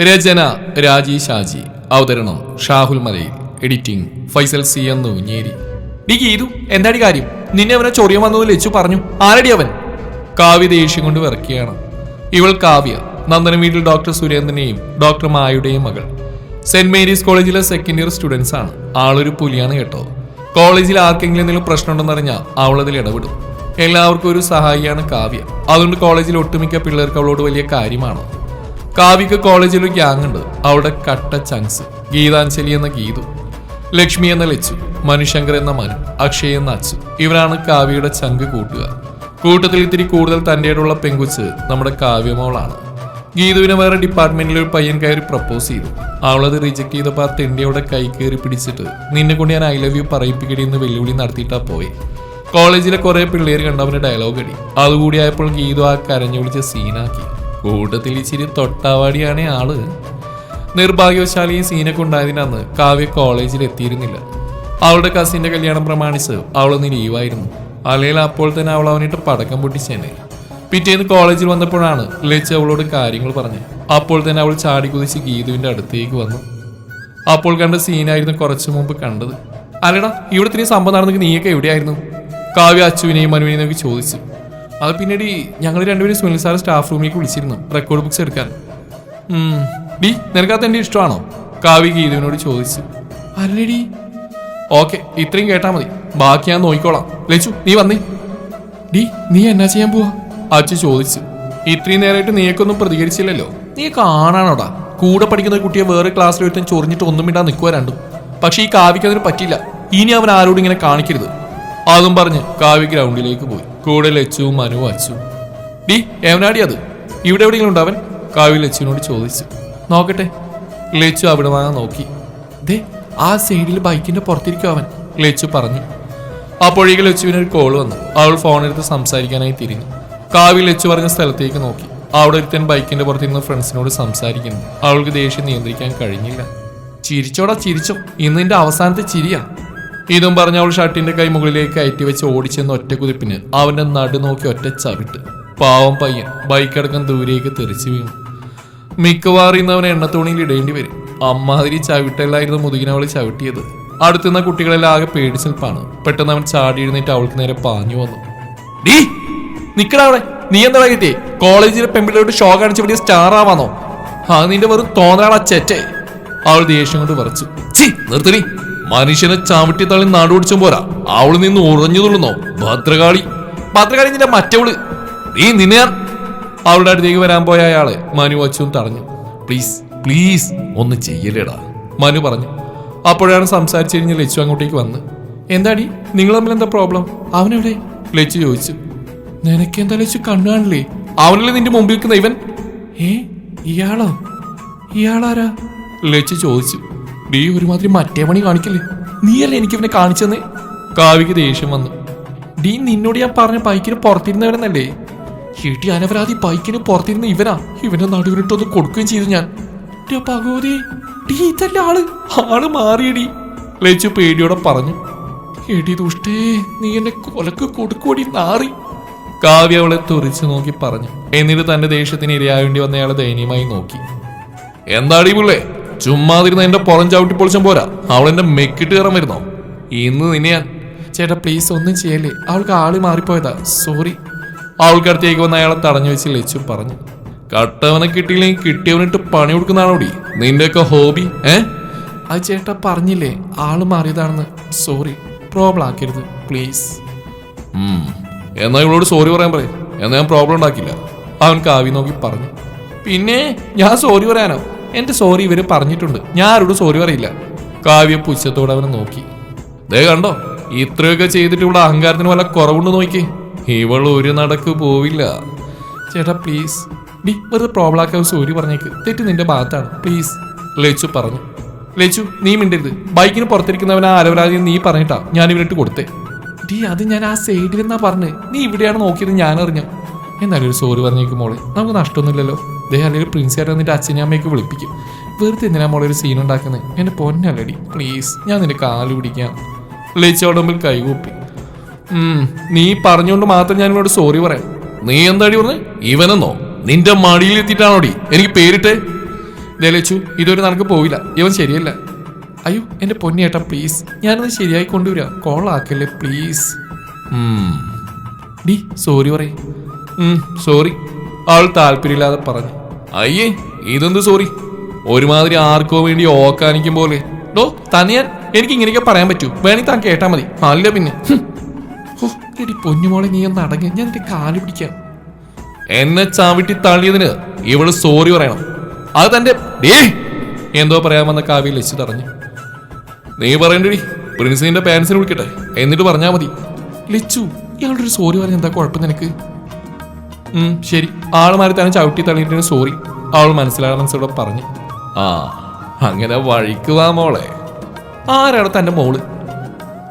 രചന രാജി ഷാജി. അവതരണം ഷാഹുൽ മലയിൽ. എഡിറ്റിംഗ് ഫൈസൽ സി എന്ന് ഞേരി ഡി ഗീതു എന്താടി കാര്യം? നിന്നെ അവനെ ചൊറിയാൻ വന്നത് ലച്ചു പറഞ്ഞു. ആരടി അവൻ? കാവ്യ ദേഷ്യം കൊണ്ട് വിറക്കുകയാണ് ഇവൾ കാവ്യ നന്ദന വീട്ടിൽ ഡോക്ടർ സുരേന്ദ്രനെയും ഡോക്ടർ മായുടെയും മകൾ. സെന്റ് മേരീസ് കോളേജിലെ സെക്കൻഡ് ഇയർ സ്റ്റുഡൻസ് ആണ്. ആളൊരു പുലിയാണ് കേട്ടോ. കോളേജിൽ ആർക്കെങ്കിലും എന്തെങ്കിലും പ്രശ്നമുണ്ടെന്നറിഞ്ഞാൽ അവളതിൽ ഇടപെടും. എല്ലാവർക്കും ഒരു സഹായിയാണ് കാവ്യ. അതുകൊണ്ട് കോളേജിൽ ഒട്ടുമിക്ക പിള്ളേർക്ക് അവളോട് വലിയ കാര്യമാണ്? കാവ്യക്ക് കോളേജിൽ ഒരു ഗ്യാങ് ഉണ്ട്. അവിടെ കട്ട ചങ്സ് ഗീതാഞ്ജലി എന്ന ഗീതു ലക്ഷ്മി എന്ന ലച്ചു മനുശങ്കർ എന്ന മനു അക്ഷയ് എന്ന അച്ചു. ഇവരാണ് കാവ്യയുടെ ചങ്ക് കൂട്ടുക. കൂട്ടത്തിൽ ഇത്തിരി കൂടുതൽ തന്റെയോടുള്ള പെങ്കുച്ച് നമ്മുടെ കാവ്യമോളാണ്. ഗീതുവിനെ വേറെ ഡിപ്പാർട്ട്മെന്റിൽ ഒരു പയ്യൻ കയറി പ്രപ്പോസ് ചെയ്തു. അവളത് റിജക്ട് ചെയ്തപ്പോൾ ആ തെണ്ടിയോടെ കൈ കയറി പിടിച്ചിട്ട് നിന്നെ കൊണ്ട് ഞാൻ ഐ ലവ് യു പറയിപ്പിക്കടി എന്ന് വെല്ലുവിളി നടത്തിയിട്ടാ പോയി. കോളേജിലെ കുറെ പിള്ളേർ കണ്ടവന് ഡയലോഗ് അടി. അതുകൂടി ആയപ്പോൾ ഗീതു ആ കരഞ്ഞു വിളിച്ച് സീനാക്കി കൂട്ടത്തിൽ ഇച്ചിരി തൊട്ടാവാടിയാണ് ആൾ. നിർഭാഗ്യവശാലിയും സീനൊക്കെ ഉണ്ടായതിനാന്ന് കാവ്യ കോളേജിൽ എത്തിയിരുന്നില്ല അവളുടെ കസിന്റെ കല്യാണം പ്രമാണിച്ച് അവളൊന്ന് ലീവായിരുന്നു. അല്ലെങ്കിൽ അപ്പോൾ തന്നെ അവൾ അവനിട്ട് പടക്കം പൊട്ടിച്ചേനെ. പിറ്റേന്ന് കോളേജിൽ വന്നപ്പോഴാണ് ലച്ച് അവളോട് കാര്യങ്ങൾ പറഞ്ഞു. അപ്പോൾ തന്നെ അവൾ ചാടി കുതിച്ച് ഗീതുവിന്റെ അടുത്തേക്ക് വന്നു. അപ്പോൾ കണ്ട സീനായിരുന്നു കുറച്ചു മുമ്പ് കണ്ടത്. അല്ലടാ ഇവിടെ ഇത്രയും സംഭവം നടന്നെങ്കിൽ നീയൊക്കെ എവിടെയായിരുന്നു? കാവ്യ അച്ചുവിനെയും മനുവിനെയും നോക്കി ചോദിച്ചു. അത് പിന്നീട് ഞങ്ങൾ രണ്ടുപേരും സുനിൽ സാർ സ്റ്റാഫ് റൂമിലേക്ക് വിളിച്ചിരുന്നു. റെക്കോർഡ് ബുക്സ് എടുക്കാൻ. ബി നിനക്കകത്ത് എന്റെ ഇഷ്ടമാണോ? കാവ്യ ഗീതുവിനോട് ചോദിച്ചു. അല്ലടി. ഓക്കെ ഇത്രയും കേട്ടാൽ മതി. ബാക്കി ഞാൻ നോക്കിക്കോളാം. ലച്ചു നീ വന്നേ. ഡി നീ എന്നാ ചെയ്യാൻ പോവാ? അച്ഛൻ ചോദിച്ചു. ഇത്രയും നേരമായിട്ട് നീയൊക്കൊന്നും പ്രതികരിച്ചില്ലല്ലോ. നീ കാണാനോടാ കൂടെ പഠിക്കുന്ന കുട്ടിയെ വേറെ ക്ലാസ്സിൽ ഒരുത്തൻ ചൊറിഞ്ഞിട്ട് ഒന്നും ഇടാൻ നിൽക്കുക രണ്ടും. പക്ഷേ ഈ കാവ്യക്ക് അതിന് പറ്റില്ല ഇനി അവൻ ആരോടും ഇങ്ങനെ കാണിക്കരുത്. അതും പറഞ്ഞ് കാവ്യ ഗ്രൗണ്ടിലേക്ക് പോയി. കൂടെ ലച്ചുവും മനു അച്ചു. ഡി എവനാടി അത് ഇവിടെ എവിടെയെങ്കിലും ഉണ്ടവൻ കാവ്യ ലച്ചുവിനോട് ചോദിച്ചു. നോക്കട്ടെ. ലച്ചു അവിടെ വാങ്ങാൻ നോക്കി. ദേ ആ സൈഡിൽ ബൈക്കിന്റെ പുറത്തിരിക്കും അവൻ ലച്ചു പറഞ്ഞു. അപ്പോഴേക്ക് ലച്ചുവിന് ഒരു കോൾ വന്നു. അവൾ ഫോണെടുത്ത് സംസാരിക്കാനായി തിരിഞ്ഞു. കാവ്യ ലച്ചു പറഞ്ഞ സ്ഥലത്തേക്ക് നോക്കി. അവിടെ ഒരുത്തൻ ബൈക്കിന്റെ പുറത്തിരുന്ന് ഫ്രണ്ട്സിനോട് സംസാരിക്കുന്നു. അവൾക്ക് ദേഷ്യം നിയന്ത്രിക്കാൻ കഴിഞ്ഞില്ല. ചിരിച്ചോടാ ചിരിച്ചോ. ഇന്ന് നിന്റെ അവസാനത്തെ ചിരിയാ. ഇതും പറഞ്ഞ അവൾ ഷർട്ടിന്റെ കൈ മുകളിലേക്ക് കയറ്റി വെച്ച് ഓടിച്ചെന്ന് ഒറ്റ കുതിപ്പിന്. അവന്റെ നടു നോക്കി ഒറ്റ ചവിട്ട്. പാവം പയ്യൻ ബൈക്കടക്കം ദൂരേക്ക് തെറിച്ചു വീണു. മിക്കവാറും ഇന്ന് അവൻ എണ്ണത്തോണിയിൽ ഇടേണ്ടി വരും. അമ്മാതിരി ചവിട്ടല്ലായിരുന്നു മുതുകിനവൾ ചവിട്ടിയത്. അടുത്തുനിന്ന കുട്ടികളെല്ലാം ആകെ പേടിച്ച് നിൽപ്പാണ്. പെട്ടെന്ന് അവൻ ചാടി എഴുന്നേറ്റ് അവൾക്ക് നേരെ പാഞ്ഞു വന്നു. ഡീ നിക്കടാ നീ എന്താ കിട്ടിയേ കോളേജിലെ പെമ്പിളോട് ഷോ കാണിച്ച് വലിയ സ്റ്റാർ ആവാന്നോ? ആ നിന്റെ വെറും തോന്നാള ചെറ്റേ. അവൾ ദേഷ്യം കൊണ്ട് വറച്ചു. ചി നിർത്തടി മനുഷ്യനെ ചവിട്ടി തള്ളി നാടുപിടിച്ചും പോരാ. അവൾ നിന്ന് ഉറഞ്ഞു തുള്ളുന്നോ? ഭദ്രകാളി. ഭദ്രകാളി നിന്റെ മറ്റവൾ. നീ നിന്നെ അവളുടെ അടുത്തേക്ക് വരാൻ പോയ അയാളെ മനു അച്ഛൻ തടഞ്ഞു. പ്ലീസ് പ്ലീസ് ഒന്ന് ചെയ്യലേടാ മനു പറഞ്ഞു. അപ്പോഴാണ് സംസാരിച്ചു കഴിഞ്ഞ് ലച്ചു അങ്ങോട്ടേക്ക് വന്ന് എന്താടി നിങ്ങൾ തമ്മിൽ എന്താ പ്രോബ്ലം അവനെവിടെ? ലച്ചു ചോദിച്ചു. നിനക്ക് എന്താ ലച്ചു കണ്ണുകാണില്ലേ അവനല്ലേ നിന്റെ മുമ്പിൽ നിൽക്കുന്ന ഇവൻ? ഏ ഇയാളോ? ഇയാളാരാ? ലച്ചു ചോദിച്ചു. ഡീ ഒരുമാതിരി മറ്റേ പണി കാണിക്കില്ലേ? നീയല്ലേ എനിക്ക് ഇവനെ കാണിച്ചെന്ന്? കാവിക്ക് ദേഷ്യം വന്നു. ഡീ നിന്നോട് ഞാൻ പറഞ്ഞ പൈക്കിന് പുറത്തിരുന്നവരെന്നല്ലേ ചേട്ടി അനവരാധി പൈക്കിന് പുറത്തിരുന്ന ഇവനാ. ഇവനെ നടുവിനിട്ടൊന്ന് കൊടുക്കുകയും ചെയ്തു ഞാൻ. ഭഗവതി ഡീ ഇതല്ല ആൾ? ആൾ മാറിയടി. ലച്ചു പേടിയോടെ പറഞ്ഞു. എടി ദുഷ്ടേ നീ എന്നെ കൊലക്ക് കൊടുക്കൂടി നാറി. കാവ്യ അവളെ തുറിച്ചു നോക്കി പറഞ്ഞു. എന്നിട്ട് തന്റെ ദേഷ്യത്തിന് ഇരയാവേണ്ടി വന്നയാളെ ദയനീയമായി നോക്കി. എന്താടി പുള്ളേ? ചുമ്മാതിരുന്ന എന്റെ പുറം ചവിട്ടി പൊളിച്ചും പോരാ. അവൾ എന്റെ മെക്കിട്ട് കയറാൻ വരുന്നോ? ഇന്ന് നിന്നെ ചേട്ടാ പ്ലീസ് ഒന്നും ചെയ്യല്ലേ. അവൾക്ക് ആൾ മാറിപ്പോയതാ. സോറി അവൾക്കടുത്തേക്ക് വന്ന അയാളെ തടഞ്ഞു വെച്ച് ലച്ചു പറഞ്ഞു. കട്ടവനെ കിട്ടിയില്ലെങ്കിൽ കിട്ടിയവനിട്ട് പണി കൊടുക്കുന്നതാണോടി? നിന്റെയൊക്കെ ഹോബി ഏ? അത് ചേട്ടാ പറഞ്ഞില്ലേ. ആൾ മാറിയതാണെന്ന്. സോറി പ്രോബ്ലം ആക്കരുത്. പ്ലീസ് എന്നാ ഇവളോട് സോറി പറയാൻ പറയും. എന്നാ ഞാൻ പ്രോബ്ലം ഉണ്ടാക്കില്ല അവൻ കാവി നോക്കി പറഞ്ഞു. പിന്നെ? ഞാൻ സോറി പറയാനോ? എന്റെ സോറി ഇവർ പറഞ്ഞിട്ടുണ്ട്. ഞാൻ ആരോടും സോറി പറയില്ല. കാവ്യ പുച്ഛത്തോടെ അവനെ നോക്കി. ദേ കണ്ടോ? ഇത്രയൊക്കെ ചെയ്തിട്ട് ഇവിടെ അഹങ്കാരത്തിന് വല്ല കുറവുണ്ട് നോക്കി. ഇവൾ ഒരു നടക്ക് പോവില്ല. ചേട്ടാ പ്ലീസ് ഡി വെറുതെ പ്രോബ്ലം ആക്കാൻ സോറി പറഞ്ഞേക്ക്. തെറ്റ് നിന്റെ ഭാഗത്താണ്. പ്ലീസ് ലച്ചു പറഞ്ഞു. ലച്ചു നീ മിണ്ടരുത്. ബൈക്കിന് പുറത്തിരിക്കുന്നവൻ ആ അലവരാതി നീ പറഞ്ഞിട്ടാ. ഞാൻ ഇവരിട്ട് കൊടുത്തേ. ഡി അത് ഞാൻ ആ സൈഡിൽ എന്നാ പറഞ്ഞ്. നീ ഇവിടെയാണ് നോക്കിയത് ഞാൻ അറിഞ്ഞു എന്നാലും ഒരു സോറി പറഞ്ഞേക്കും മോളെ. നമുക്ക് നഷ്ടമൊന്നുമില്ലല്ലോ. ദേ അല്ലെങ്കിൽ പ്രിൻസിയായിട്ട് വന്നിട്ട് അച്ഛനെ അമ്മയൊക്കെ വിളിപ്പിക്കും. വെറുതെ എന്തിനാ മോളെ ഒരു സീൻ ഉണ്ടാക്കുന്നത് എന്റെ പൊന്നല്ലടി. പ്ലീസ് ഞാൻ നിന്റെ കാൽ പിടിക്കാം. ലച്ചോടെ കൈകൂപ്പി. നീ പറഞ്ഞുകൊണ്ട് മാത്രം ഞാൻ ഇവനോട് സോറി പറയാം. നീ എന്താടി പറഞ്ഞു? ഇവനെന്നോ? നിന്റെ മടിയിൽ എത്തിയിട്ടാണോടി? എനിക്ക് പേരിട്ടേ? ലച്ചു ഇതൊരു നടക്ക് പോയില്ല. ഇവൻ ശരിയല്ല. അയ്യോ എന്റെ പൊന്നിയേട്ടാ പ്ലീസ് ഞാനത് ശരിയായി കൊണ്ടുവരാം. കോളാക്കല്ലേ പ്ലീസ് ഡി സോറി പറയും. സോറി. അവൾ താല്പര്യമില്ലാതെ പറഞ്ഞു. അയ്യേ ഇതെന്ത് സോറി? ഒരുമാതിരി ആർക്കോ വേണ്ടി ഓക്കാനിക്കും പോലെ. ഡോ തനിയാൻ എനിക്ക് ഇങ്ങനെയൊക്കെ പറയാൻ പറ്റൂ. വേണമെങ്കിൽ താൻ കേട്ടാ മതി. അല്ല പിന്നെ. എടി പൊന്നുമോളെ നീ ഒന്ന് അടങ്ങി. ഞാൻ എന്റെ കാൽ പിടിക്കാം. എന്നെ ചാവിട്ടി തള്ളിയതിന് ഇവൾ സോറി പറയണം. അത് തന്റെ ഡേ എന്തോ പറയാമെന്ന കാവ്യ ലച്ചു തടഞ്ഞു. നീ പറയണ്ടടി. പ്രിൻസിന്റെ പാരൻസിനെ വിളിക്കട്ടെ. എന്നിട്ട് പറഞ്ഞാ മതി. ലച്ചു ഇയാളുടെ ഒരു സോറി പറഞ്ഞ എന്താ കുഴപ്പം നിനക്ക്? ശരി. ആൾ മാറി തന്നെ ചവിട്ടി തള്ളിയിട്ടിന് സോറി അവൾ മനസ്സിലായ മനസ്സിലൂടെ പറഞ്ഞു. ആ അങ്ങനെ വഴിക്ക് വാ മോളെ. ആരാണ് തന്റെ മോൾ?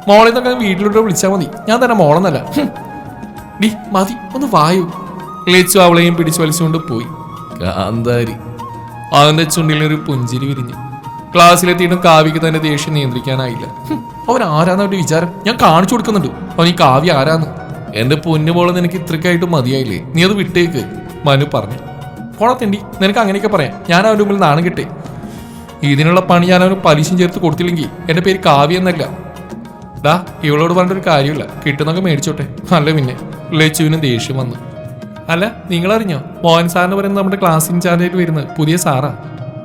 മോളെ എന്നൊക്കെ വീട്ടിലോട്ട് വിളിച്ചാൽ മതി. ഞാൻ തന്നെ മോളെന്നല്ല. ഡി മതി ഒന്ന് വായു. ലേച്ചു അവളെയും പിടിച്ചു വലിച്ചുകൊണ്ട് പോയി. കാന്താരി അവന്റെ ചുണ്ടിലൊരു പുഞ്ചിരി വിരിഞ്ഞു. ക്ലാസ്സിലെത്തിയിട്ടും കാവ്യക്ക് തന്നെ ദേഷ്യം നിയന്ത്രിക്കാനായില്ല. അവൻ ആരാന്ന് അവന്റെ വിചാരം? ഞാൻ കാണിച്ചു കൊടുക്കുന്നുണ്ട്. അവൻ ഈ കാവ്യ ആരാന്ന്? എന്റെ പൊന്നുപോലെ നിനക്ക് ഇത്രക്കായിട്ട് മതിയായില്ലേ? നീ അത് വിട്ടേക്ക്. മനു പറഞ്ഞു. കൊളത്തിണ്ടി നിനക്ക് അങ്ങനെയൊക്കെ പറയാം. ഞാൻ അവന്റെ മുമ്പിൽ നാണം കിട്ടേ. ഇതിനുള്ള പണി ഞാൻ അവന് പലിശയും ചേർത്ത് കൊടുത്തില്ലെങ്കിൽ എന്റെ പേര് കാവ്യ എന്നല്ല. ഡാ ഇവളോട് പറഞ്ഞൊരു കാര്യമില്ല. കിട്ടുന്നൊക്കെ മേടിച്ചോട്ടെ. അല്ല പിന്നെ ലച്ചുവിന് ദേഷ്യം വന്നു. അല്ല നിങ്ങളറിഞ്ഞോ? മോഹൻ സാറിന് പറയുന്നത് നമ്മുടെ ക്ലാസ് ഇൻചാർജായിട്ട് വരുന്നത് പുതിയ സാറാ.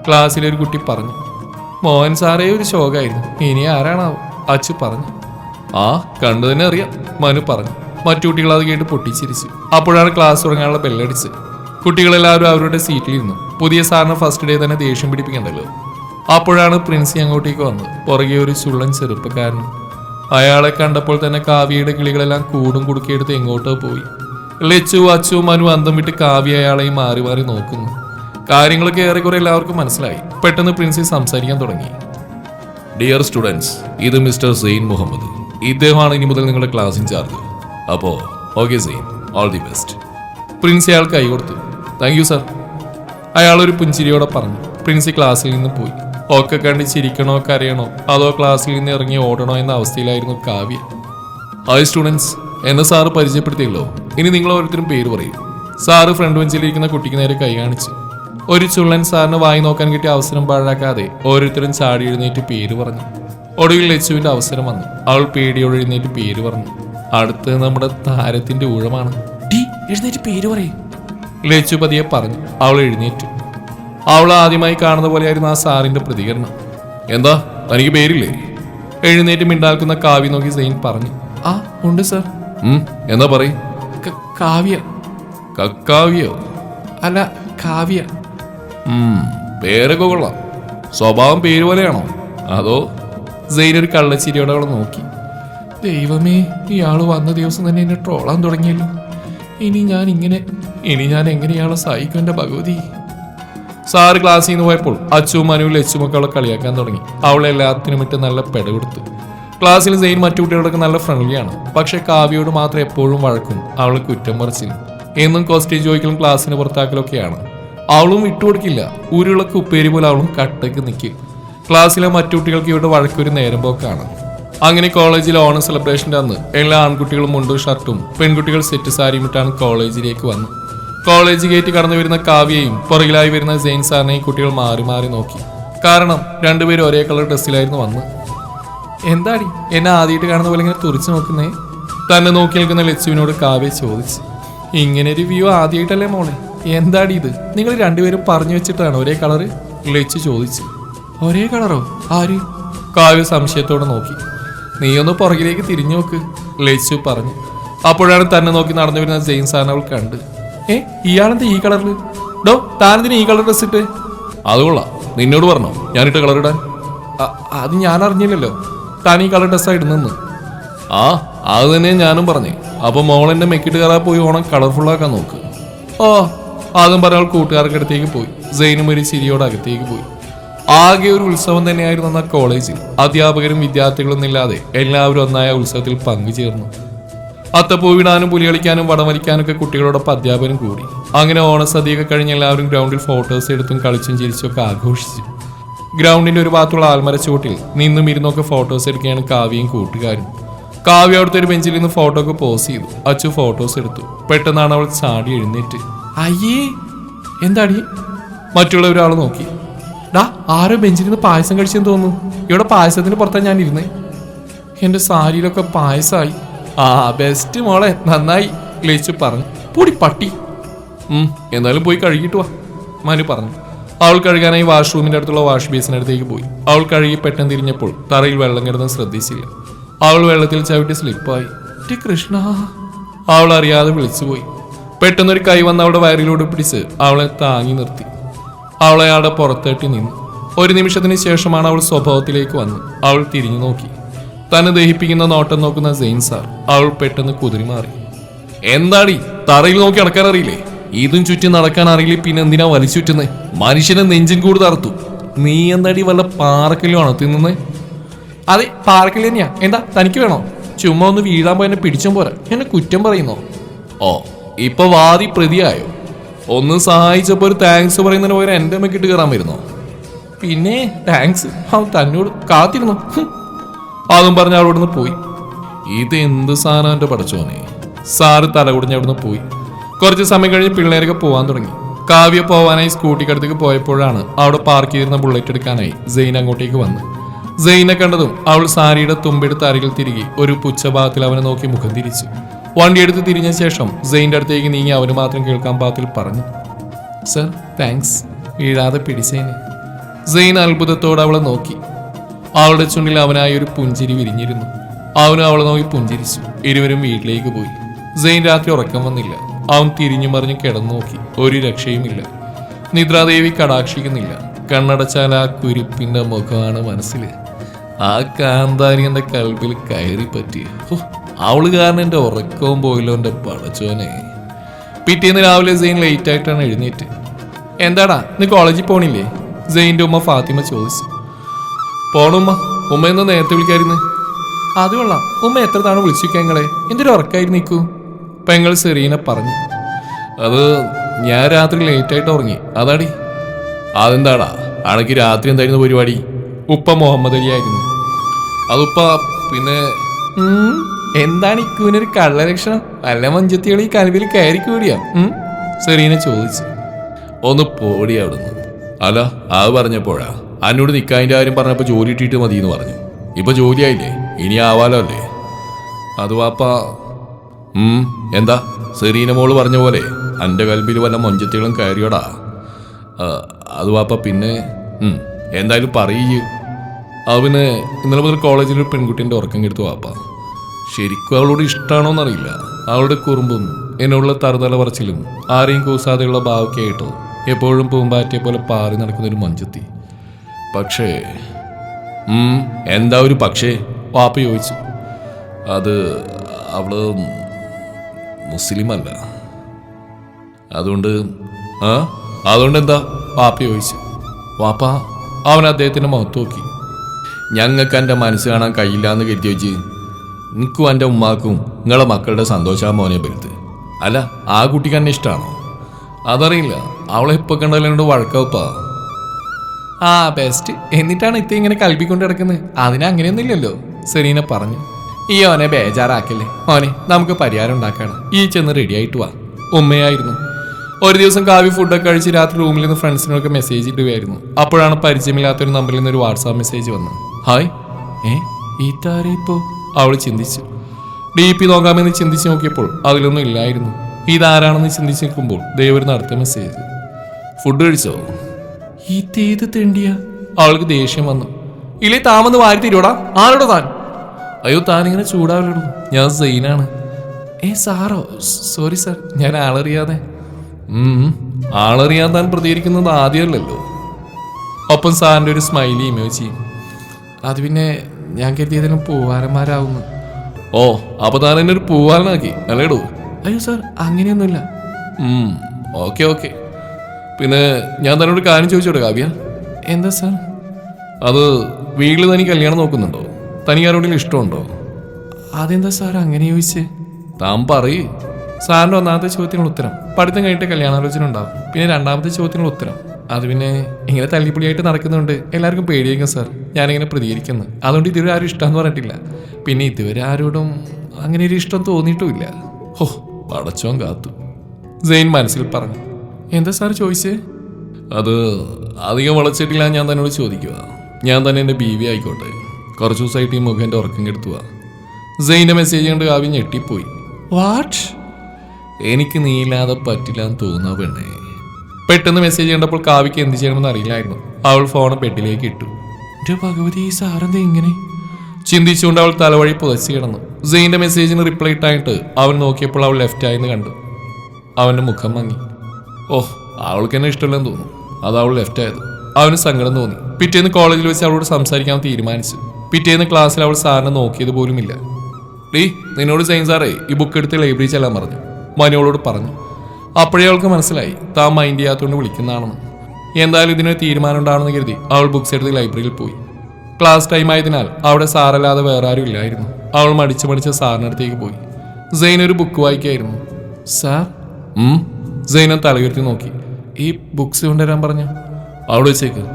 ക്ലാസ്സിലെ ഒരു കുട്ടി പറഞ്ഞു. മോഹൻ സാറേ ഒരു ശോകായിരുന്നു. ഇനി ആരാണാവും? അച്ചു പറഞ്ഞു. ആ കണ്ടു തന്നെ അറിയാം. മനു പറഞ്ഞു. മറ്റു കുട്ടികൾ അത് കേട്ട് പൊട്ടിച്ചിരിച്ചു. അപ്പോഴാണ് ക്ലാസ് തുടങ്ങാനുള്ള ബെല്ലടിച്ച് കുട്ടികളെല്ലാവരും അവരുടെ സീറ്റിലിരുന്നു പുതിയ സാറിന് ഫസ്റ്റ് ഡേ തന്നെ ദേഷ്യം പിടിപ്പിക്കണ്ടല്ലോ അപ്പോഴാണ് പ്രിൻസി അങ്ങോട്ടേക്ക് വന്നത്. പുറകെ ഒരു ചുള്ളൻ ചെറുപ്പക്കാരൻ. അയാളെ കണ്ടപ്പോൾ തന്നെ കാവ്യയുടെ കിളികളെല്ലാം കൂടും കുടുക്കിയെടുത്ത് എങ്ങോട്ടോ പോയി. ലച്ചു അച്ചു മനു അന്തം വിട്ട് കാവ്യ അയാളെയും മാറി മാറി നോക്കുന്നു. കാര്യങ്ങളൊക്കെ ഏറെക്കുറെ എല്ലാവർക്കും മനസ്സിലായി. പെട്ടെന്ന് പ്രിൻസി സംസാരിക്കാൻ തുടങ്ങി. ഡിയർ സ്റ്റുഡൻസ് ഇത് മിസ്റ്റർ സെയിൻ മുഹമ്മദ് ഇദ്ദേഹമാണ് ഇനി മുതൽ നിങ്ങളുടെ ക്ലാസ് ഇൻചാർജ് അപ്പോ okay Zain all the best prince അയാൾ കൈ കൊടുത്തു. താങ്ക് യു സർ അയാൾ ഒരു പുഞ്ചിരിയോടെ പറഞ്ഞു. പ്രിൻസ് ക്ലാസ്സിൽ നിന്ന് പോയി. ഒക്കെ കണ്ട് ചിരിക്കണോ കരയണോ അതോ ക്ലാസ്സിൽ നിന്ന് ഇറങ്ങി ഓടണോ എന്ന അവസ്ഥയിലായിരുന്നു കാവ്യ. ഹായ് സ്റ്റുഡൻസ് എന്നെ സാറ് പരിചയപ്പെടുത്തിയല്ലോ. ഇനി നിങ്ങൾ ഓരോരുത്തരും പേര് പറയും. സാറ് ഫ്രണ്ട് ബെഞ്ചിലിരിക്കുന്ന കുട്ടിക്ക് നേരെ കൈ കാണിച്ചു. ഒരു ചുള്ളൻ സാറിന് വായി നോക്കാൻ കിട്ടിയ അവസരം പാഴാക്കാതെ ഓരോരുത്തരും ചാടി എഴുന്നേറ്റ് പേര് പറഞ്ഞു. ഒടുവിൽ ലച്ചുവിന്റെ അവസരം വന്നു. അവൾ പേടിയോടെ എഴുന്നേറ്റ് പേര് പറഞ്ഞു. അടുത്ത് നമ്മുടെ താരത്തിന്റെ ഊഴമാണ്. ഡി എഴുന്നേറ്റ് പേര് പറയും. ലച്ചുപതിയെ പറഞ്ഞു അവൾ എഴുന്നേറ്റു. അവൾ ആദ്യമായി കാണുന്ന പോലെയായിരുന്നു ആ സാറിന്റെ പ്രതികരണം. എന്താ തനിക്ക് പേരില്ലേ? എഴുന്നേറ്റ് മിണ്ടാൽക്കുന്ന കാവ്യ നോക്കി സെയിൻ പറഞ്ഞു. ആ ഉണ്ട് സർ. എന്താ പറയും? കാവ്യ. കാവ്യോ അല്ല കാവ്യ. പേരൊക്കെ കൊള്ളാം. സ്വഭാവം പേര് പോലെയാണോ? അതോ സെയിൻ ഒരു കള്ളച്ചിരിയോടെ അവളെ നോക്കി? ദൈവമേ ഇയാൾ വന്ന ദിവസം തന്നെ എന്നെ ട്രോളാൻ തുടങ്ങിയല്ലോ. ഇനി ഞാൻ ഇങ്ങനെ ഇനി ഞാൻ എങ്ങനെ ഇയാളെ സഹായിക്കും എന്റെ ഭഗവതി? സാറ് ക്ലാസ്സിൽ നിന്ന് പോയപ്പോൾ അച്ചു മനുവിൽ ലച്ചുമൊക്കെ അവളെ കളിയാക്കാൻ തുടങ്ങി. അവളെ എല്ലാത്തിനും ഇട്ട് നല്ല പെട കൊടുത്തു. ക്ലാസ്സിൽ സെയിൻ മറ്റു കുട്ടികളൊക്കെ നല്ല ഫ്രണ്ട്ലിയാണ് പക്ഷെ കാവ്യയോട് മാത്രം എപ്പോഴും വഴക്കും അവൾ കുറ്റം പറിച്ചില്ല എന്നും കോസ്റ്റേജ് ചോദിക്കലും ക്ലാസ്സിന് പുറത്താക്കലൊക്കെയാണ്. അവളും വിട്ടുകൊടുക്കില്ല ഉരുളക്ക് ഉപ്പേരി പോലെ അവളും കട്ടയ്ക്ക് നിൽക്കും ക്ലാസ്സിലെ മറ്റു കുട്ടികൾക്ക് ഇവിടെ വഴക്കൊരു നേരം പോക്കാണ്. അങ്ങനെ കോളേജിൽ ഓണം സെലിബ്രേഷന്റെ അന്ന് എല്ലാ ആൺകുട്ടികളും മുണ്ടും ഷർട്ടും പെൺകുട്ടികൾ സെറ്റ് സാരിയും ഇട്ടാണ് കോളേജിലേക്ക് വന്നു. കോളേജ് ഗേറ്റ് കടന്നു വരുന്ന കാവ്യയും പുറകിലായി വരുന്ന ജെയിൻ സാറിനെയും കുട്ടികൾ മാറി മാറി നോക്കി. കാരണം രണ്ടുപേരും ഒരേ കളർ ഡ്രസ്സിലായിരുന്നു വന്ന്. എന്താടി? എന്നെ ആദ്യമായിട്ട് കാണുന്ന പോലെ ഇങ്ങനെ തുറിച്ചു നോക്കുന്നേ? തന്നെ നോക്കി നിൽക്കുന്ന ലച്ചുവിനോട് കാവ്യ ചോദിച്ചു. ഇങ്ങനെ ഒരു വ്യൂ ആദ്യമായിട്ടല്ലേ മോളെ? എന്താടി ഇത്? നിങ്ങൾ രണ്ടുപേരും പറഞ്ഞു വെച്ചിട്ടാണ് ഒരേ കളറ് ലച്ചു ചോദിച്ചു. ഒരേ കളറോ ആര്? കാവ്യ സംശയത്തോടെ നോക്കി. നീ ഒന്ന് പുറകിലേക്ക് തിരിഞ്ഞു നോക്ക് ലയിച്ചു പറഞ്ഞു. അപ്പോഴാണ് തന്നെ നോക്കി നടന്നു വരുന്ന ജെയിൻ സാറിനെ അവൾ കണ്ട്. ഏ ഇയാളെന്താ ഈ കളറിൽ ഡോ താനെന്തിന് ഈ കളർ ഡ്രസ് ഇട്ട്? അത് കൊള്ളാം. നിന്നോട് പറഞ്ഞോ. ഞാനിട്ട് കളർ ഇടാൻ. അത് ഞാൻ അറിഞ്ഞില്ലല്ലോ. താൻ ഈ കളർ ഡ്രസ്സാ നിന്ന് ആ അത് തന്നെ ഞാനും പറഞ്ഞു. അപ്പോൾ എന്നെ മെക്കിട്ട് കയറാൻ പോയി ഓണം കളർഫുൾ ആക്കാൻ നോക്ക്. ഓ ആദ്യം പറഞ്ഞ അവൾ കൂട്ടുകാർക്ക് അടുത്തേക്ക് പോയി. സെയിനും ഒരു ചിരിയോട് അകത്തേക്ക് പോയി. ആകെ ഒരു ഉത്സവം തന്നെയായിരുന്നു അന്ന് കോളേജിൽ അധ്യാപകരും വിദ്യാർത്ഥികളും ഇല്ലാതെ എല്ലാവരും ഒന്നായ ഉത്സവത്തിൽ പങ്കുചേർന്നു. അത്തപ്പൂ വിടാനും പുലി കളിക്കാനും വടം ഒക്കെ കുട്ടികളോടൊപ്പം അധ്യാപകരും കൂടി. അങ്ങനെ ഓണസദ്യയൊക്കെ കഴിഞ്ഞ് എല്ലാവരും ഗ്രൗണ്ടിൽ ഫോട്ടോസ് എടുത്തും കളിച്ചും ചിരിച്ചും ഒക്കെ ആഘോഷിച്ചു. ഗ്രൗണ്ടിന്റെ ഒരു ഭാഗത്തുള്ള ആൽമര ചുവട്ടിൽ നിന്നും ഇരുന്നൊക്കെ ഫോട്ടോസ് എടുക്കുകയാണ് കാവ്യയും കൂട്ടുകാരും. കാവ്യ അവിടുത്തെ ഒരു ബെഞ്ചിൽ നിന്ന് ഫോട്ടോ ഒക്കെ പോസ് ചെയ്തു. അച്ചു ഫോട്ടോസ് എടുത്തു. പെട്ടെന്നാണ് അവൾ ചാടി എഴുന്നേറ്റ്. അയ്യേ എന്താടി? മറ്റുള്ള ഒരാൾ നോക്കി. ഡാ ആരോ ബെഞ്ചിരുന്ന് പായസം കഴിച്ചെന്ന് തോന്നുന്നു. ഇവിടെ പായസത്തിന് പുറത്താണ് ഞാൻ ഇരുന്നേ എന്റെ സാരിയിലൊക്കെ പായസമായി ആ ബെസ്റ്റ് മോളെ നന്നായി ലേച്ചു പറഞ്ഞു. പൊടി പട്ടി. എന്നാലും പോയി കഴുകിയിട്ട് വാ മനു പറഞ്ഞു. അവൾ കഴുകാനായി വാഷ്റൂമിന്റെ അടുത്തുള്ള വാഷ് ബേസിനടുത്തേക്ക് പോയി. അവൾ കഴുകി പെട്ടെന്ന് തിരിഞ്ഞപ്പോൾ തറയിൽ വെള്ളം കിടന്ന് ശ്രദ്ധിച്ചില്ല. അവൾ വെള്ളത്തിൽ ചവിട്ടി സ്ലിപ്പായി. "ടി കൃഷ്ണ. അവൾ അറിയാതെ വിളിച്ചുപോയി. പെട്ടെന്നൊരു കൈ വന്ന് അവളുടെ വയറിലൂടെ പിടിച്ച് അവളെ താങ്ങി നിർത്തി. അവളെ അവിടെ പുറത്തേട്ടി നിന്നു. ഒരു നിമിഷത്തിന് ശേഷമാണ് അവൾ സ്വഭാവത്തിലേക്ക് വന്ന് അവൾ തിരിഞ്ഞു നോക്കി. തന്നെ ദഹിപ്പിക്കുന്ന നോട്ടം നോക്കുന്ന സെയിൻ സാർ അവൾ പെട്ടെന്ന് കുതിരി മാറി. എന്താടി? തറയിൽ നോക്കി നടക്കാൻ അറിയില്ലേ? ഇതും ചുറ്റി നടക്കാൻ അറിയില്ലേ? പിന്നെ എന്തിനാ വലിച്ചു ചുറ്റുന്നത് മനുഷ്യനെ നെഞ്ചിൻ കൂട് തറത്തു നീ എന്താടി വല്ല പാറക്കല്ലുമാണോ തിന്നുന്നത് അതെ പാറക്കൽ തന്നെയാ. എന്താ തനിക്ക് വേണോ? ചുമ്മാ ഒന്ന് വീഴാൻ പോയി എന്നെ പിടിച്ചും പോരാ. എന്നെ കുറ്റം പറയുന്നോ? ഓ ഇപ്പൊ വാദി പ്രതിയായോ? ഒന്ന് സഹായിച്ചപ്പോ ഒരു താങ്ക്സ് പറയുന്നതിന് പകരം എന്റെ അമ്മക്കിട്ട് കയറാൻ വരുന്നോ? പിന്നെ താങ്ക്സ് അവൻ തന്നോട് കാത്തിരുന്നു. അതും പറഞ്ഞ് അവിടുന്ന് പോയി. ഇത് എന്ത് സാധനം എന്റെ പഠിച്ചോനെ സാറ് തലകുടിഞ്ഞ് അവിടുന്ന് പോയി. കുറച്ച് സമയം കഴിഞ്ഞ് പിള്ളേരൊക്കെ പോവാൻ തുടങ്ങി. കാവ്യ പോവാനായി സ്കൂട്ടിക്കടുത്തേക്ക് പോയപ്പോഴാണ് അവിടെ പാർക്ക് ചെയ്തിരുന്ന ബുള്ളറ്റ് എടുക്കാനായി സെയിൻ അങ്ങോട്ടേക്ക് വന്നു. സെയിനെ കണ്ടതും അവൾ സാരിയുടെ തുമ്പെടുത്ത് അരികിൽ തിരികെ ഒരു പുച്ഛഭാഗത്തിൽ അവനെ നോക്കി മുഖം തിരിച്ചു. വണ്ടിയെടുത്ത് തിരിഞ്ഞ ശേഷം സെയിന്റെ അടുത്തേക്ക് നീങ്ങി അവന് മാത്രം കേൾക്കാൻ പാത്തിൽ പറഞ്ഞു സർ താങ്ക്സ്. വീഴാതെ പിടിച്ചേനെ. സെയിൻ അത്ഭുതത്തോടെ അവളെ നോക്കി. അവളുടെ ചുണ്ടിൽ അവനായി ഒരു പുഞ്ചിരി വിരിഞ്ഞിരുന്നു. അവനും അവളെ നോക്കി പുഞ്ചിരിച്ചു. ഇരുവരും വീട്ടിലേക്ക് പോയി. സെയിൻ രാത്രി ഉറക്കം വന്നില്ല. അവൻ തിരിഞ്ഞു മറിഞ്ഞ് കിടന്നു നോക്കി. ഒരു രക്ഷയുമില്ല. നിദ്രാദേവി കടാക്ഷിക്കുന്നില്ല. കണ്ണടച്ചാൽ ആ കുരിപ്പിന്റെ മുഖമാണ് മനസ്സിൽ. ആ കാന്താരി എന്റെ കൽബിൽ കയറി പറ്റി അവൾ കാരണം എന്റെ ഉറക്കവും പോയില്ലോ എന്റെ പടച്ചോനെ. പിറ്റേന്ന് രാവിലെ സെയിൻ ലേറ്റ് ആയിട്ടാണ് എഴുന്നേറ്റ്. എന്താടാ നീ കോളേജിൽ പോണില്ലേ? സെയിന്റെ ഉമ്മ ഫാത്തിമ ചോദിച്ചു. പോണുമ്മ ഉമ്മ എന്ന് നേരത്തെ വിളിക്കായിരുന്നു. അത് കൊള്ളാം ഉമ്മ എത്ര തവണ വിളിച്ചിരിക്കാൻ നിങ്ങളെ? എന്തൊരു ഉറക്കായിരുന്നു നിൽക്കൂ പെങ്ങൾ സെറീന പറഞ്ഞു. അത് ഞാൻ രാത്രി ലേറ്റ് ആയിട്ട് ഉറങ്ങി. അതാടി. അതെന്താടാ അണക്ക് രാത്രി എന്തായിരുന്നു പരിപാടി? ഉപ്പ മുഹമ്മദ് അലി ആയിരുന്നു അതുപ്പ പിന്നെ എന്താണ് ഇക്കുവിനൊരു കള്ളലക്ഷണം? നല്ല മഞ്ചത്തികൾ ഈ കലവിൽ കയറി കൂടിയാ? സെറീന ചോദിച്ചു. ഒന്ന് പോടി അവിടുന്ന്. അല്ല അത് പറഞ്ഞപ്പോഴാ. അന്നോട് നിക്കാതിന്റെ കാര്യം പറഞ്ഞപ്പോ ജോലി ഇട്ടിട്ട് മതി എന്ന് പറഞ്ഞു. ഇപ്പൊ ജോലിയായില്ലേ? ഇനി ആവാലോ അല്ലേ അത് വാപ്പ ഉം എന്താ? സെറീന മോൾ പറഞ്ഞ പോലെ അന്റെ കൽബിൽ വല്ല മൊഞ്ചത്തികളും കയറിയോടാ. ആ, അത് വാപ്പ പിന്നെ എന്തായാലും പറയൂ. അവന് ഇന്നലെ മുതൽ കോളേജിൽ ഒരു പെൺകുട്ടീന്റെ ഉറക്കം കെടുത്തു വാപ്പ. ശരിക്കും അവളോട് ഇഷ്ടമാണോന്നറിയില്ല അവളുടെ കുറുമ്പും എന്നുള്ള തറുതല പറച്ചിലും ആരെയും കൂസാതെയുള്ള ഭാവമൊക്കെ ആയിട്ടോ എപ്പോഴും പൂമ്പാറ്റിയെ പോലെ പാറി നടക്കുന്ന ഒരു മഞ്ചത്തി പക്ഷേ എന്താ ഒരു പക്ഷേ? വാപ്പ ചോദിച്ചു. അത് അവൾ മുസ്ലിം അല്ല അതുകൊണ്ട് ആ അതുകൊണ്ട് എന്താ വാപ്പ ചോദിച്ചു. വാപ്പ അവൻ അദ്ദേഹത്തിന്റെ മുഖത്ത് നോക്കി. ഞങ്ങൾക്ക് എന്റെ മനസ്സ് കാണാൻ കഴിയില്ല എന്ന് കരുതി വെച്ച് നിൽക്കും എന്റെ ഉമ്മാക്കും നിങ്ങളെ മക്കളുടെ സന്തോഷാ മോനെ വലുത് അല്ല ആ കുട്ടിക്ക് എന്നെ ഇഷ്ടമാണോ അതറിയില്ല. അവളെ ഇപ്പൊ കണ്ടല്ലോ വഴക്കവപ്പാ ആ ബെസ്റ്റ് എന്നിട്ടാണ് ഇത്ത ഇങ്ങനെ കൽപ്പിക്കൊണ്ട് കിടക്കുന്നത് അതിനങ്ങനെയൊന്നും ഇല്ലല്ലോ. സെറീന പറഞ്ഞു. ഈ ഓനെ ബേജാറാക്കല്ലേ. ഓനെ നമുക്ക് പരിഹാരം ഉണ്ടാക്കണം. ഈ ചെന്ന് റെഡി ആയിട്ട് വാ. ഉമ്മയായിരുന്നു. ഒരു ദിവസം കാവ്യ ഫുഡൊക്കെ കഴിച്ച് രാത്രി റൂമിൽ നിന്ന് ഫ്രണ്ട്സിനൊക്കെ മെസ്സേജ് ഇടുകയായിരുന്നു. അപ്പോഴാണ് പരിചയമില്ലാത്തൊരു നമ്പറിൽ നിന്ന് ഒരു വാട്സാപ്പ് മെസ്സേജ് വന്നത്. ഹായ് ഏ? ഈ ഈത്താരെ ഇപ്പോ അവൾ ചിന്തിച്ചു. ഡി പി നോക്കാമെന്ന് ചിന്തിച്ച് നോക്കിയപ്പോൾ അതിലൊന്നും ഇല്ലായിരുന്നു. ഇതാരാണെന്ന് ചിന്തിച്ച് നിൽക്കുമ്പോൾ ദൈവം അടുത്ത മെസ്സേജ് ഫുഡ് കഴിച്ചോ? ഈ തീത് തെണ്ടിയ. അവൾക്ക് ദേഷ്യം വന്നു. ഇല്ലേ താമെന്ന് വാരി തരുവോടാ? ആരോടോ താൻ? അയ്യോ താനിങ്ങനെ ചൂടാവില്ലടോ ഞാൻ സെയിനാണ് ഏ സാറോ സോറി സാർ. ഞാൻ ആളറിയാതെ. ആളറിയാൻ താൻ പ്രതികരിക്കുന്നത് ആദ്യമല്ലല്ലോ. ഒപ്പം സാറിന്റെ ഒരു സ്മൈലി ഇമേജ് അത് പിന്നെ ഞാൻ കരുതിയതിനും പൂവാരന്മാരാവുന്നു. ഓ അപ്പൊ താൻ എന്നെ ഒരു പൂവാരനാക്കി. അല്ലേടോ അയ്യോ സാർ അങ്ങനെയൊന്നുമില്ല. Okay okay. പിന്നെ ഞാൻ തന്നോട് കാര്യം ചോദിച്ചോട്ടെ കാവ്യ? എന്താ സാർ? അത് വീട്ടിൽ തനിക്ക് കല്യാണം നോക്കുന്നുണ്ടോ? തനിക്ക് ആരോടെങ്കിലും ഇഷ്ടമുണ്ടോ? അതെന്താ സാർ അങ്ങനെ ചോദിച്ചേ? താൻ പറയ്. സാറിന്റെ ഒന്നാമത്തെ ചോദ്യത്തിനുള്ള ഉത്തരം. പഠിത്തം കഴിഞ്ഞിട്ട് കല്യാണാലോചന ഉണ്ടാവും പിന്നെ രണ്ടാമത്തെ ചോദ്യത്തിനുള്ള ഉത്തരം. അത് പിന്നെ ഇങ്ങനെ തല്ലിപ്പൊളിയായിട്ട് നടക്കുന്നുണ്ട്. എല്ലാവർക്കും പേടിയേക്കും സാർ. ഞാനിങ്ങനെ പ്രതികരിക്കുന്നു. അതുകൊണ്ട് ഇതുവരെ ആരും ഇഷ്ടം എന്ന് പറഞ്ഞിട്ടില്ല. പിന്നെ ഇതുവരെ ആരോടും അങ്ങനെ ഒരു ഇഷ്ടം തോന്നിയിട്ടുമില്ല. ഹോ പടച്ചോൻ കാത്തു. സെയിൻ മനസ്സിൽ പറഞ്ഞു. എന്താ സാർ ചോദിച്ചേ? അത് അധികം വളച്ചിട്ടില്ല ഞാൻ തന്നോട് ചോദിക്കുക. ഞാൻ തന്നെ എന്റെ ബി വി ആയിക്കോട്ടെ. കുറച്ച് ദിവസമായിട്ട് ഈ മുഖം എന്റെ ഉറക്കം കെടുത്തുക സെയിന്റെ മെസ്സേജ് കണ്ട് കാവ്യം ഞെട്ടിപ്പോയി. വാട്ട് എനിക്ക് നീയില്ലാതെ പറ്റില്ല എന്ന് തോന്നുക പെണ്ണേ. പെട്ടെന്ന് മെസ്സേജ് കണ്ടപ്പോൾ കാവ്യക്ക് എന്ത് ചെയ്യണമെന്ന് അറിയില്ലായിരുന്നു. അവൾ ഫോൺ ബെഡിലേക്ക് ഇട്ടു. ഭഗവതി ഈ സാറെന്താ ഇങ്ങനെ? ചിന്തിച്ചുകൊണ്ട് അവൾ തലവഴി പുതച്ചു കിടന്നു. സെയിന്റെ മെസ്സേജിന് റിപ്ലൈ ഇട്ടായിട്ട് അവൻ നോക്കിയപ്പോൾ അവൾ ലെഫ്റ്റ് ആയെന്ന് കണ്ടു. അവന്റെ മുഖം മങ്ങി. ഓഹ് അവൾക്ക് എന്നെ ഇഷ്ടമില്ലെന്ന് തോന്നുന്നു. അത് അവൾ ലെഫ്റ്റ് ആയത്. അവന് സങ്കടം തോന്നി. പിറ്റേന്ന് കോളേജിൽ വെച്ച് അവളോട് സംസാരിക്കാൻ തീരുമാനിച്ചു. പിറ്റേന്ന് ക്ലാസ്സിൽ അവൾ സാറിനെ നോക്കിയത് പോലുമില്ല. ഡീ നിന്നോട് സെയിൻ സാറേ ഈ ബുക്ക് എടുത്ത് ലൈബ്രറി ചെല്ലാൻ പറഞ്ഞു. മനുവളോട് പറഞ്ഞു അപ്പോഴേ അവൾക്ക് മനസ്സിലായി. താൻ മൈൻഡ് ചെയ്യാത്തതുകൊണ്ട് വിളിക്കുന്നതാണെന്ന്. എന്തായാലും ഇതിനൊരു തീരുമാനം ഉണ്ടാവണമെന്ന് കരുതി അവൾ ബുക്സ് എടുത്ത് ലൈബ്രറിയിൽ പോയി. ക്ലാസ് ടൈം ആയതിനാൽ അവിടെ സാറല്ലാതെ വേറെ ആരും ഇല്ലായിരുന്നു. അവൾ മടിച്ച് മടിച്ച് സാറിനടുത്തേക്ക് പോയി. സെയിൻ ഒരു ബുക്ക് വായിക്കായിരുന്നു. സാർ ഉം. തലകുരുത്തി നോക്കി. ഈ ബുക്സ് കൊണ്ടുവരാൻ പറഞ്ഞു? അവിടെ വെച്ചേക്ക്.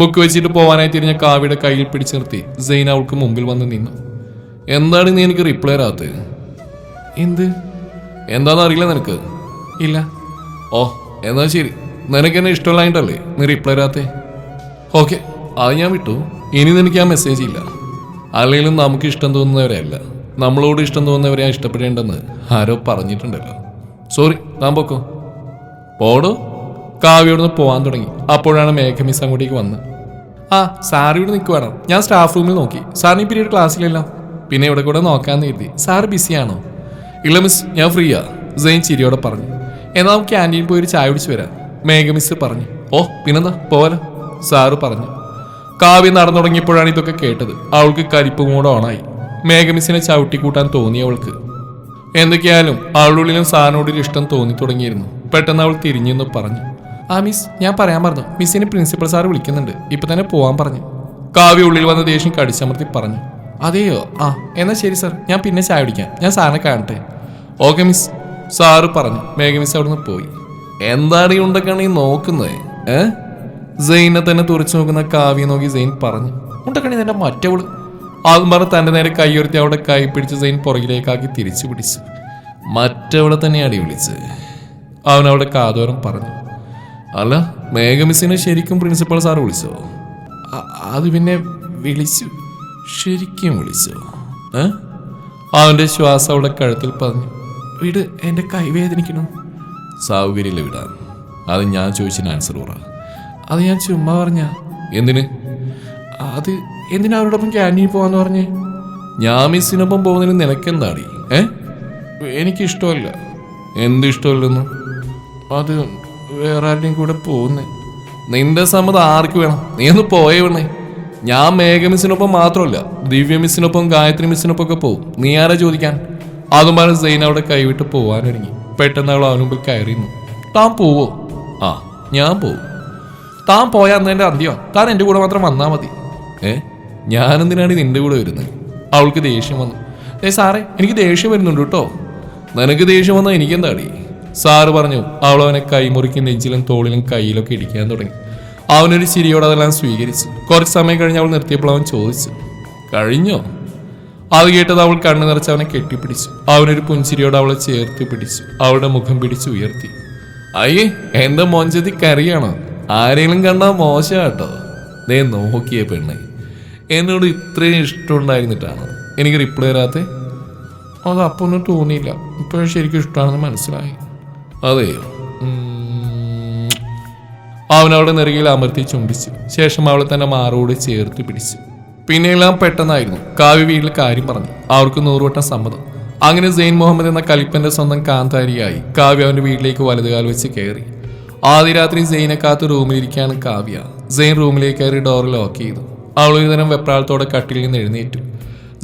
ബുക്ക് വെച്ചിട്ട് പോവാനായി തിരിഞ്ഞ കാവിയുടെ കയ്യിൽ പിടിച്ചു നിർത്തി സൈൻ അവൾക്ക് മുമ്പിൽ വന്ന് നിന്നു. എന്താണ് നീ എനിക്ക് റിപ്ലൈ ആകത്ത് എന്ത്? എന്താണെന്ന് അറിയില്ല നിനക്ക്? ഇല്ല. ഓ എന്നാ ശരി. നിനക്ക് എന്നെ ഇഷ്ടമുള്ളതായിട്ടല്ലേ നീ റിപ്ലൈ തരാത്തേ? ഓക്കെ അത് ഞാൻ വിട്ടു. ഇനി നിനക്ക് ആ മെസ്സേജ് ഇല്ല. അല്ലെങ്കിലും നമുക്ക് ഇഷ്ടം തോന്നുന്നവരെയല്ല നമ്മളോട് ഇഷ്ടം തോന്നുന്നവരെയാ ഇഷ്ടപ്പെടേണ്ടെന്ന് ആരോ പറഞ്ഞിട്ടുണ്ടല്ലോ. സോറി താൻ പൊക്കോ? പോടോ. കാവ്യോട് പോവാൻ തുടങ്ങി. അപ്പോഴാണ് മേഘമിസ് അങ്ങോട്ടേക്ക് വന്ന്. ആ സാർ ഇവിടെ നിൽക്കുവാണോ? ഞാൻ സ്റ്റാഫ് റൂമിൽ നോക്കി. സാറിന് ഈ പീരീഡ് ക്ലാസ്സിലല്ലോ പിന്നെ ഇവിടെ കൂടെ നോക്കാമെന്ന് കരുതി. സാർ ബിസിയാണോ ഇല്ല മിസ് ഞാൻ ഫ്രീയാ. സെയിൻ ചിരിയോടെ പറഞ്ഞു. എന്നാൽ നമുക്ക് ക്യാന്റീൻ പോയി ഒരു ചായ കുടിച്ച് വരാം. മേഘ മിസ് പറഞ്ഞു. ഓ പിന്നെന്താ? പോവാലോ. സാറ് പറഞ്ഞു. കാവ്യ നടന്നു തുടങ്ങിയപ്പോഴാണ് ഇതൊക്കെ കേട്ടത്. അവൾക്ക് കരിപ്പ് കൂടെ ഓണായി മേഘമിസിനെ ചവിട്ടിക്കൂട്ടാൻ തോന്നി അവൾക്ക്. എന്തൊക്കെയായാലും അവളുടെ ഉള്ളിലും സാറിനോടൊരു ഇഷ്ടം തോന്നി തുടങ്ങിയിരുന്നു. പെട്ടെന്ന് അവൾ തിരിഞ്ഞെന്ന് പറഞ്ഞു. ആ മിസ് ഞാൻ പറയാൻ പറഞ്ഞു മിസ്സിനെ പ്രിൻസിപ്പൽ സാർ വിളിക്കുന്നുണ്ട്. ഇപ്പൊ തന്നെ പോവാൻ പറഞ്ഞു. കാവ്യ ഉള്ളിൽ വന്ന ദേഷ്യം കടിച്ചമർത്തി പറഞ്ഞു. അതെയോ? ആ എന്നാ ശരി സാർ. ഞാൻ പിന്നെ ചായ കുടിക്കാം. ഞാൻ സാറിനെ കാണട്ടെ. Okay miss. സാറ് പറഞ്ഞു. മേഘ മിസ് അവിടുന്ന് പോയി. എന്താണ് ഈ ഉണ്ടക്കാണ് ഈ നോക്കുന്നത് ഏ? സെയിനെ തന്നെ തുറച്ചു നോക്കുന്ന കാവ്യ നോക്കി സെയിൻ പറഞ്ഞു. ഉണ്ടക്കണി നിന്റെ മറ്റവൾ. ആദ്യം പറഞ്ഞ് തന്റെ നേരെ കൈയുയർത്തി അവിടെ കൈ പിടിച്ച് സെയിൻ പുറകിലേക്കാക്കി തിരിച്ചു പിടിച്ചു. മറ്റവളെ തന്നെയാണ് വിളിച്ച്? അവൻ അവിടെ കാതോരം പറഞ്ഞു. അല്ല മേഘമിസിനെ ശരിക്കും പ്രിൻസിപ്പൽ സാർ വിളിച്ചോ? അത് പിന്നെ വിളിച്ചു. ശരിക്കും വിളിച്ചോ? അവന്റെ ശ്വാസം അവിടെ കഴുത്തിൽ പറഞ്ഞു വീട് എന്റെ കൈ വേദനിക്കണം സൗകര്യമില്ല വിടാൻ അത് ഞാൻ ചോദിച്ചതിന് ആൻസർ പറ. അത് ഞാൻ ചുമ്മാ പറഞ്ഞ. എന്തിന്? അത് എന്തിനാ അവരോടൊപ്പം ക്യാന്റീൻ പോവാന്ന് പറഞ്ഞേ? ഞാൻ മിസ്സിനൊപ്പം പോകുന്നതിന് നിനക്കെന്താടി? ഏ? എനിക്കിഷ്ടമല്ല. എന്ത് ഇഷ്ടമല്ലെന്ന് അത് വേറെ ആരുടെയും കൂടെ പോകുന്നേ. നിന്റെ സമ്മതം ആർക്ക് വേണം? നീ ഒന്ന് പോയേ വേണേ ഞാൻ മേഘ മിസ്സിനൊപ്പം മാത്രമല്ല ദിവ്യ മിസ്സിനൊപ്പം ഗായത്രി മിസ്സിനൊപ്പം ഒക്കെ പോകും. നീ ആരാ ചോദിക്കാൻ? അതും പറഞ്ഞ് സെയിൻ അവിടെ കൈവിട്ട് പോവാനൊരുങ്ങി പെട്ടെന്ന് അവൾ അവന് മുമ്പിൽ കയറിയിരുന്നു. താൻ പോവോ? ആ ഞാൻ പോവും. താൻ പോയാൽ അന്ന് എന്റെ അന്ത്യോ. താൻ എന്റെ കൂടെ മാത്രം വന്നാൽ മതി. ഏ ഞാനെന്തിനാണ് നിന്റെ കൂടെ വരുന്നത്? അവൾക്ക് ദേഷ്യം വന്നു. ഏ സാറേ എനിക്ക് ദേഷ്യം വരുന്നുണ്ട് കേട്ടോ. നിനക്ക് ദേഷ്യം വന്നാൽ എനിക്കെന്താടി? സാറ് പറഞ്ഞു അവൾ അവനെ കൈമുറിക്ക് നെഞ്ചിലും തോളിലും കയ്യിലൊക്കെ ഇടിക്കാൻ തുടങ്ങി. അവനൊരു ചിരിയോടെ അതെല്ലാം സ്വീകരിച്ചു. കുറച്ച് സമയം കഴിഞ്ഞ് അവൾ നിർത്തിയപ്പോൾ അവൻ ചോദിച്ചു കഴിഞ്ഞോ? അത് കേട്ടത് അവൾ കണ്ണു നിറച്ച് അവനെ കെട്ടിപ്പിടിച്ചു. അവനൊരു പുഞ്ചിരിയോടെ അവളെ ചേർത്ത് പിടിച്ചു. അവളുടെ മുഖം പിടിച്ച് ഉയർത്തി. അയ്യേ എന്റെ മോഞ്ചതി കറിയാണോ ആരെങ്കിലും കണ്ടാ മോശമാട്ടോ ദേ നോക്കിയ പെണ്ണെ. എന്നോട് ഇത്രയും ഇഷ്ടമുണ്ടായിരുന്നിട്ടാണ്? എനിക്ക് റിപ്ലൈ തരാത്തെ? അത് അപ്പോൾ ഒന്നും തോന്നിയില്ല. ഇപ്പോഴും ശരിക്കും ഇഷ്ടമാണെന്ന് മനസ്സിലായി. അതെയോ. അവൻ അവളുടെ നെറുകയിൽ അമർത്തി ചുംബിച്ചു. ശേഷം അവളെ തന്നെ മാറോട് ചേർത്ത് പിടിച്ചു. പിന്നെയെല്ലാം പെട്ടെന്നായിരുന്നു. കാവ്യ വീട്ടിൽ കാര്യം പറഞ്ഞു. അവർക്ക് നൂറുവട്ടം സമ്മതം. അങ്ങനെ സെയിൻ മുഹമ്മദ് എന്ന കലിപ്പന്റെ സ്വന്തം കാന്താരിയായി കാവ്യ അവന്റെ വീട്ടിലേക്ക് വലതുകാൽ വെച്ച് കയറി. ആദ്യ രാത്രി സെയിനെ കാത്ത് റൂമിലിരിക്കുകയാണ് കാവ്യ. സെയിൻ റൂമിലേക്ക് കയറി ഡോർ ലോക്ക് ചെയ്തു. അവൾ ഒരു തരം വെപ്രാളത്തോടെ കട്ടിൽ നിന്ന് എഴുന്നേറ്റു.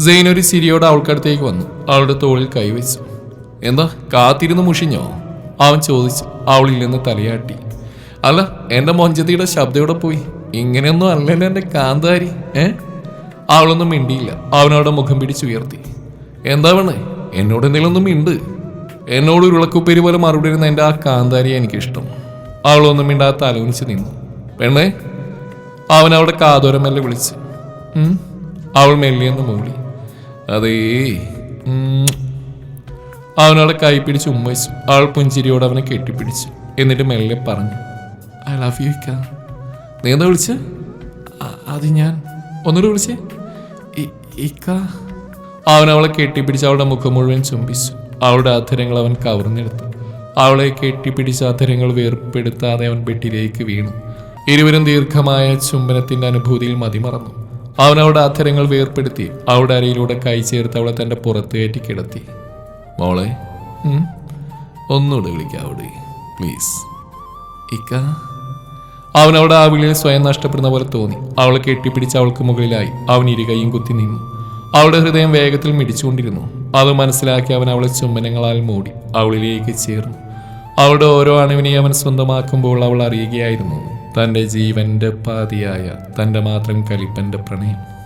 സെയിൻ ഒരു സിരിയോടെ അവൾക്കടുത്തേക്ക് വന്നു. അവളുടെ തോളിൽ കൈവച്ചു. എന്താ കാത്തിരുന്ന് മുഷിഞ്ഞോ? അവൻ ചോദിച്ചു. അവളിൽ നിന്ന് തലയാട്ടി. അല്ല എന്റെ മൊഞ്ചതിയുടെ ശബ്ദയോടെ പോയി? ഇങ്ങനെയൊന്നും അല്ലല്ലോ എന്റെ കാന്താരി ഏ? അവളൊന്നും മിണ്ടിയില്ല. അവനവിടെ മുഖം പിടിച്ചുയർത്തി എന്താ വേണേ എന്നോട് എന്തെങ്കിലും ഒന്നും മിണ്ട്. എന്നോട് ഉരുളക്കുപ്പേരി പോലെ മറുപടി ഇരുന്ന എന്റെ ആ കാന്താരിയെ എനിക്കിഷ്ടം. അവളൊന്നും മിണ്ടാ തലകുനിച്ച് നിന്നു. പെണ്ണേ അവൻ അവിടെ കാതോരം മെല്ലെ വിളിച്ച്. അവൾ മെല്ലിയെന്ന് മൂളി അതേ ഉം." അവനവിടെ കൈ പിടിച്ച് ഉമ്മച്ചു അവൾ പുഞ്ചിരിയോട് അവനെ കെട്ടിപ്പിടിച്ചു. എന്നിട്ട് മെല്ലെ പറഞ്ഞു. ഐ ലവ് യു ഇക്ക നീ എന്താ വിളിച്ച് അത് ഞാൻ. ഒന്നുകൂടെ വിളിച്ചേ? ഇക്ക? അവൻ അവളെ കെട്ടിപ്പിടിച്ച് അവളുടെ മുഖം മുഴുവൻ ചുംബിച്ചു. അവളുടെ അധരങ്ങൾ അവൻ കവർന്നെടുത്തു. അവളെ കെട്ടിപ്പിടിച്ച അധരങ്ങൾ വേർപ്പെടുത്താതെ അവൻ ബെഡിലേക്ക് വീണു. ഇരുവരും ദീർഘമായ ചുംബനത്തിന്റെ അനുഭൂതിയിൽ മതിമറന്നു. അവൻ അവളുടെ അധരങ്ങൾ വേർപ്പെടുത്തി അവളുടെ അരയിലൂടെ കൈ ചേർത്ത് അവളെ തന്റെ പുറത്ത് കയറ്റി കിടത്തി. മോളെ? ഒന്നുകൂടെ ഒന്നുകൂടെ വിളിക്കാവിടെ പ്ലീസ്. ഇക്ക? അവൻ അവിടെ ആ വിളിയിൽ സ്വയം നഷ്ടപ്പെടുന്ന പോലെ തോന്നി. അവളെ കെട്ടിപ്പിടിച്ച് അവൾക്ക് മുകളിലായി. അവൻ ഇരുകൈയും കുത്തി നിന്നു. അവളുടെ ഹൃദയം വേഗത്തിൽ മിടിച്ചുകൊണ്ടിരുന്നു. അത് മനസ്സിലാക്കി അവൻ അവളെ ചുംബനങ്ങളാൽ മൂടി അവളിലേക്ക് ചേർന്നു. അവളുടെ ഓരോ അണുവിനെയും അവൻ സ്വന്തമാക്കുമ്പോൾ അവൾ അറിയുകയായിരുന്നു. തന്റെ ജീവന്റെ പാതിയായ തന്റെ മാത്രം കലിപ്പന്റെ പ്രണയം.